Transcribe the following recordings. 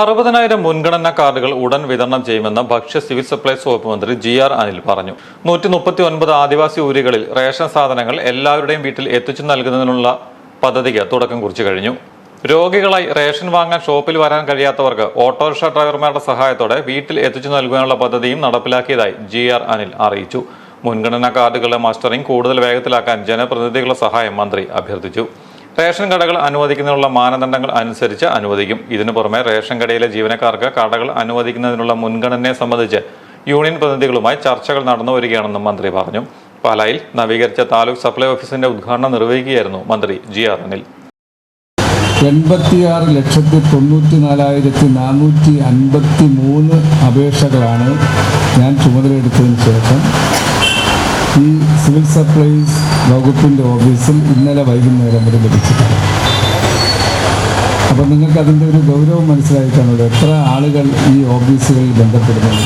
അറുപതിനായിരം മുൻഗണനാ കാർഡുകൾ ഉടൻ വിതരണം ചെയ്യുമെന്ന് ഭക്ഷ്യ സിവിൽ സപ്ലൈസ് വകുപ്പ് മന്ത്രി ജി ആർ അനിൽ പറഞ്ഞു. നൂറ്റി മുപ്പത്തി ഒൻപത് ആദിവാസി ഊരുകളിൽ റേഷൻ സാധനങ്ങൾ എല്ലാവരുടെയും വീട്ടിൽ എത്തിച്ചു നൽകുന്നതിനുള്ള പദ്ധതിക്ക് തുടക്കം കുറിച്ചു കഴിഞ്ഞു. രോഗികളായി റേഷൻ വാങ്ങാൻ ഷോപ്പിൽ വരാൻ കഴിയാത്തവർക്ക് ഓട്ടോറിക്ഷ ഡ്രൈവർമാരുടെ സഹായത്തോടെ വീട്ടിൽ എത്തിച്ചു നൽകാനുള്ള പദ്ധതിയും നടപ്പിലാക്കിയതായി ജി ആർ അനിൽ അറിയിച്ചു. മുൻഗണനാ കാർഡുകളുടെ മസ്റ്ററിംഗ് കൂടുതൽ വേഗത്തിലാക്കാൻ ജനപ്രതിനിധികളുടെ സഹായം മന്ത്രി അഭ്യർത്ഥിച്ചു. റേഷൻ കടകൾ അനുവദിക്കുന്നതിനുള്ള മാനദണ്ഡങ്ങൾ അനുസരിച്ച് അനുവദിക്കും. ഇതിനു പുറമെ റേഷൻ കടയിലെ ജീവനക്കാർക്ക് കടകൾ അനുവദിക്കുന്നതിനുള്ള മുൻഗണനയെ സംബന്ധിച്ച് യൂണിയൻ പ്രതിനിധികളുമായി ചർച്ചകൾ നടന്നു വരികയാണെന്നും മന്ത്രി പറഞ്ഞു. പാലായിൽ നവീകരിച്ച താലൂക്ക് സപ്ലൈ ഓഫീസിന്റെ ഉദ്ഘാടനം നിർവഹിക്കുകയായിരുന്നു മന്ത്രി ജി ആർ അനിൽ. എൺപത്തിയാറ് ലക്ഷത്തി തൊണ്ണൂറ്റി നാലായിരത്തി നാനൂറ്റി അൻപത്തി മൂന്ന് അപേക്ഷകളാണ് ഞാൻ ചുമതലയെടുത്തതിന് ശേഷം ഈ സിവിൽ സപ്ലൈസ് വകുപ്പിന്റെ ഓഫീസിൽ ഇന്നലെ വൈകുന്നേരം വരെ ലഭിച്ചിട്ടുണ്ട്. അപ്പം നിങ്ങൾക്ക് അതിന്റെ ഒരു ഗൗരവം മനസ്സിലായിട്ടാണല്ലോ എത്ര ആളുകൾ ഈ ഓഫീസുകളിൽ ബന്ധപ്പെടുന്നത്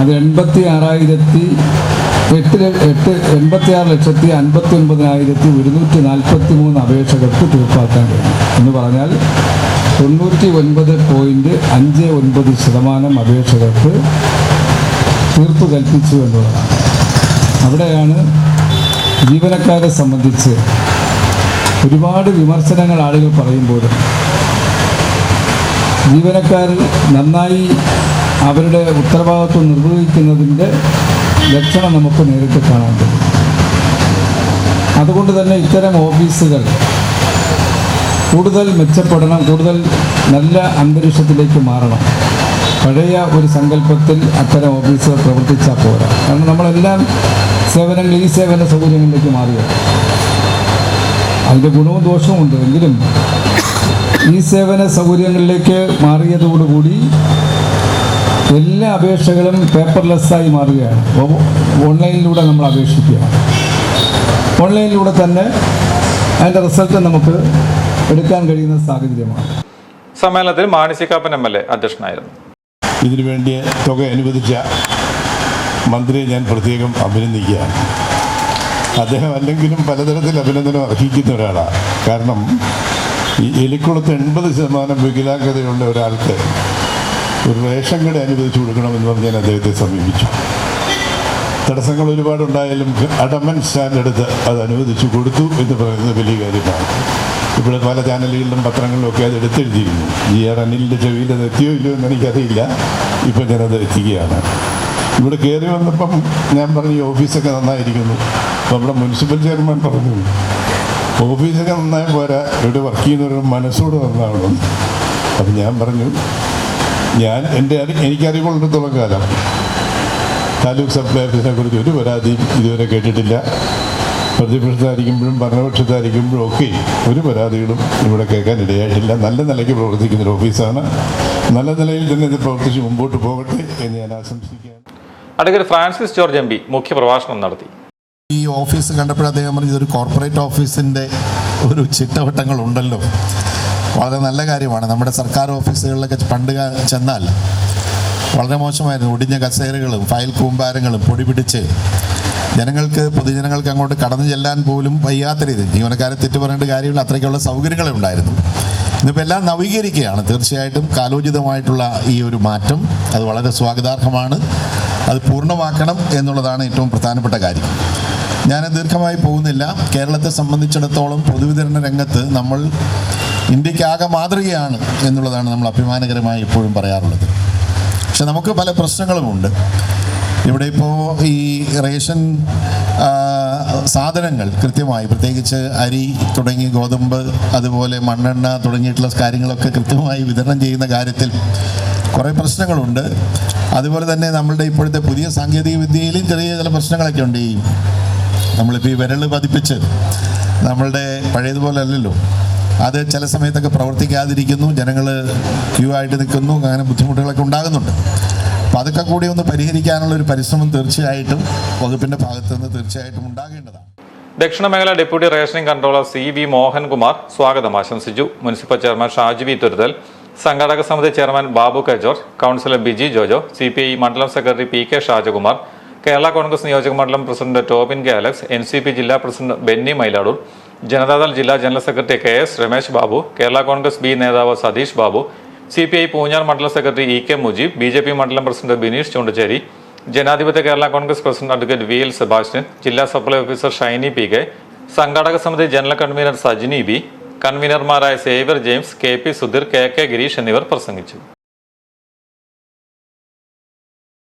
അത് എൺപത്തി ആറായിരത്തി എട്ട് എട്ട് എൺപത്തി ആറ് ലക്ഷത്തി അൻപത്തി ഒൻപതിനായിരത്തി ഒരുന്നൂറ്റി നാൽപ്പത്തി മൂന്ന് അപേക്ഷകൾക്ക് തീർപ്പാക്കാൻ കഴിയും. എന്ന് പറഞ്ഞാൽ തൊണ്ണൂറ്റി ഒൻപത് പോയിന്റ് അഞ്ച് ഒൻപത് ശതമാനം അപേക്ഷകർക്ക് തീർപ്പ് കൽപ്പിച്ചു എന്നുള്ളതാണ്. അവിടെയാണ് ജീവനക്കാരെ സംബന്ധിച്ച് ഒരുപാട് വിമർശനങ്ങൾ ആളുകൾ പറയുമ്പോഴും ജീവനക്കാർ നന്നായി അവരുടെ ഉത്തരവാദിത്വം നിർവഹിക്കുന്നതിന്റെ ലക്ഷണം നമുക്ക് നേരിട്ട് കാണാൻ പറ്റും. അതുകൊണ്ട് തന്നെ ഇത്തരം ഓഫീസുകൾ കൂടുതൽ മെച്ചപ്പെടണം കൂടുതൽ നല്ല അന്തരീക്ഷത്തിലേക്ക് മാറണം. പഴയ ഒരു സങ്കല്പത്തിൽ അത്തരം ഓഫീസുകൾ പ്രവർത്തിച്ചാൽ പോരാ. കാരണം നമ്മളെല്ലാം സേവനങ്ങൾ ഈ സേവന സൗകര്യങ്ങളിലേക്ക് മാറിയ? അതിന്റെ ഗുണവും ദോഷവും ഉണ്ട്. എങ്കിലും ഈ സേവന സൗകര്യങ്ങളിലേക്ക് മാറിയതോടുകൂടി എല്ലാ അപേക്ഷകളും പേപ്പർലെസ്സായി മാറുകയാണ്. ഓൺലൈനിലൂടെ നമ്മൾ അപേക്ഷിക്കുകയാണ്. ഓൺലൈനിലൂടെ തന്നെ അതിന്റെ റിസൾട്ട് നമുക്ക് എടുക്കാൻ കഴിയുന്ന സാഹചര്യമാണ്. സമ്മേളനത്തിൽ മാണിസിക്കാപ്പൻ എം എൽ എ അധ്യക്ഷനായിരുന്നു. ഇതിനു വേണ്ടി തുക അനുവദിച്ച മന്ത്രിയെ ഞാൻ പ്രത്യേകം അഭിനന്ദിക്കുകയാണ്. അദ്ദേഹം അല്ലെങ്കിലും പലതരത്തിൽ അഭിനന്ദനം അർഹിക്കുന്ന ഒരാളാണ്. കാരണം ഈ എലിക്കുളത്ത് എൺപത് ശതമാനം വികലാംഗതയുള്ള ഒരാൾക്ക് ഒരു റേഷൻ കട അനുവദിച്ചു കൊടുക്കണമെന്ന് പറഞ്ഞ് ഞാൻ അദ്ദേഹത്തെ സമീപിച്ചു. തടസ്സങ്ങൾ ഒരുപാടുണ്ടായാലും അടമൻ സ്റ്റാൻഡ് എടുത്ത് അത് അനുവദിച്ചു കൊടുത്തു എന്ന് പറയുന്നത് വലിയ കാര്യമാണ്. ഇവിടെ പല ചാനലുകളിലും പത്രങ്ങളിലും ഒക്കെ അത് എടുത്തെഴുതിയിരുന്നു. ജി ആർ അനിലിന്റെ ചെവിയിൽ അത് എത്തിയോ ഇല്ലയോ എന്ന് എനിക്കറിയില്ല. ഇപ്പം ഞാനത് എത്തിക്കുകയാണ്. ഇവിടെ കയറി വന്നപ്പം ഞാൻ പറഞ്ഞു ഈ ഓഫീസൊക്കെ നന്നായിരിക്കുന്നു. അപ്പം നമ്മുടെ മുനിസിപ്പൽ ചെയർമാൻ പറഞ്ഞു ഓഫീസൊക്കെ നന്നായി പോരാ. ഇവിടെ വർക്ക് ചെയ്യുന്നവരുടെ മനസ്സോട് നന്നാവണം. അപ്പം ഞാൻ പറഞ്ഞു ഞാൻ എന്റെ അറി എനിക്കറിവുള്ളിടത്തോളം കാലം താലൂക്ക് സപ്ലൈ ഓഫീസിനെ കുറിച്ച് ഒരു പരാതിയും ഇതുവരെ കേട്ടിട്ടില്ല. പ്രതിപക്ഷത്തായിരിക്കുമ്പോഴും ഭരണപക്ഷത്തായിരിക്കുമ്പോഴും ഒക്കെ ഒരു പരാതികളും ഇവിടെ കേൾക്കാൻ ഇടയായിട്ടില്ല. നല്ല നിലയ്ക്ക് പ്രവർത്തിക്കുന്ന ഒരു ഓഫീസാണ്. നല്ല നിലയിൽ തന്നെ ഇത് പ്രവർത്തിച്ച് മുമ്പോട്ട് പോകട്ടെ എന്ന് ഞാൻ ആശംസിക്കുകയാണ്. Advocate Francis George M P മുഖ്യപ്രഭാഷണം നടത്തി. ഈ ഓഫീസ് കണ്ടപ്പോൾ അദ്ദേഹം പറഞ്ഞു ഇതൊരു കോർപ്പറേറ്റ് ഓഫീസിന്റെ ഒരു ചിട്ടവട്ടങ്ങൾ ഉണ്ടല്ലോ. വളരെ നല്ല കാര്യമാണ്. നമ്മുടെ സർക്കാർ ഓഫീസുകളിലൊക്കെ പണ്ട് ചെന്നാൽ വളരെ മോശമായിരുന്നു. ഒടിഞ്ഞ കസേരകളും ഫയൽ കൂമ്പാരങ്ങളും പൊടി പിടിച്ച് ജനങ്ങൾക്ക് പൊതുജനങ്ങൾക്ക് അങ്ങോട്ട് കടന്നു ചെല്ലാൻ പോലും വയ്യാത്ത രീതി ജീവനക്കാരെ തെറ്റു പറയേണ്ട കാര്യമില്ല അത്രയ്ക്കുള്ള സൗകര്യങ്ങളെ ഉണ്ടായിരുന്നു. ഇന്നിപ്പോൾ എല്ലാം നവീകരിക്കുകയാണ്. തീർച്ചയായിട്ടും കാലോചിതമായിട്ടുള്ള ഈ ഒരു മാറ്റം അത് വളരെ സ്വാഗതാർഹമാണ്. അത് പൂർണമാക്കണം എന്നുള്ളതാണ് ഏറ്റവും പ്രധാനപ്പെട്ട കാര്യം. ഞാൻ ദീർഘമായി പോകുന്നില്ല. കേരളത്തെ സംബന്ധിച്ചിടത്തോളം പൊതുവിതരണ രംഗത്ത് നമ്മൾ ഇന്ത്യക്കാകെ മാതൃകയാണ് എന്നുള്ളതാണ് നമ്മൾ അഭിമാനകരമായി എപ്പോഴും പറയാറുള്ളത്. പക്ഷെ നമുക്ക് പല പ്രശ്നങ്ങളുമുണ്ട്. ഇവിടെ ഇപ്പോൾ ഈ റേഷൻ സാധനങ്ങൾ കൃത്യമായി പ്രത്യേകിച്ച് അരി തുടങ്ങി ഗോതമ്പ് അതുപോലെ മണ്ണെണ്ണ തുടങ്ങിയിട്ടുള്ള കാര്യങ്ങളൊക്കെ കൃത്യമായി വിതരണം ചെയ്യുന്ന കാര്യത്തിൽ കുറേ പ്രശ്നങ്ങളുണ്ട്. അതുപോലെ തന്നെ നമ്മളുടെ ഇപ്പോഴത്തെ പുതിയ സാങ്കേതിക വിദ്യയിലും ചെറിയ ചില പ്രശ്നങ്ങളൊക്കെ ഉണ്ട്. ഈ നമ്മളിപ്പോൾ ഈ വിരൽ പതിപ്പിച്ച് നമ്മളുടെ പഴയതുപോലെ അല്ലല്ലോ. അത് ചില സമയത്തൊക്കെ പ്രവർത്തിക്കാതിരിക്കുന്നു ജനങ്ങൾ ക്യൂ ആയിട്ട് നിൽക്കുന്നു അങ്ങനെ ബുദ്ധിമുട്ടുകളൊക്കെ ഉണ്ടാകുന്നുണ്ട്. അപ്പോൾ അതൊക്കെ കൂടി ഒന്ന് പരിഹരിക്കാനുള്ള ഒരു പരിശ്രമം തീർച്ചയായിട്ടും വകുപ്പിന്റെ ഭാഗത്ത് നിന്ന് തീർച്ചയായിട്ടും ഉണ്ടാകേണ്ടതാണ്. ദക്ഷിണ മേഖല deputy rationing controller C V Mohankumar സ്വാഗതം ആശംസിച്ചു. Municipal chairman Shaji V Thuruthel സംഘാടക സമിതി chairman Babu K George councillor Biji Jojo C P I മണ്ഡലം secretary P K Shajakumar Kerala Congress നിയോജക മണ്ഡലം president Tobin K Alex N C P ജില്ലാ president Benny Mailadoor Janata Dal ജില്ലാ general secretary K S Ramesh Babu Kerala Congress B നേതാവ് Satheesh Babu C P I Poonjar മണ്ഡലം secretary E K Mujeeb B J P മണ്ഡലം president Bineesh Choondacheri Janadhipathya Kerala Congress president advocate V L Sebastian ജില്ലാ supply officer Shiny P K സംഘാടക സമിതി general convener Sajini B കൺവീനർമാരായ Xavier James K P Sudheer K K Gireesh എന്നിവർ പ്രസംഗിച്ചു.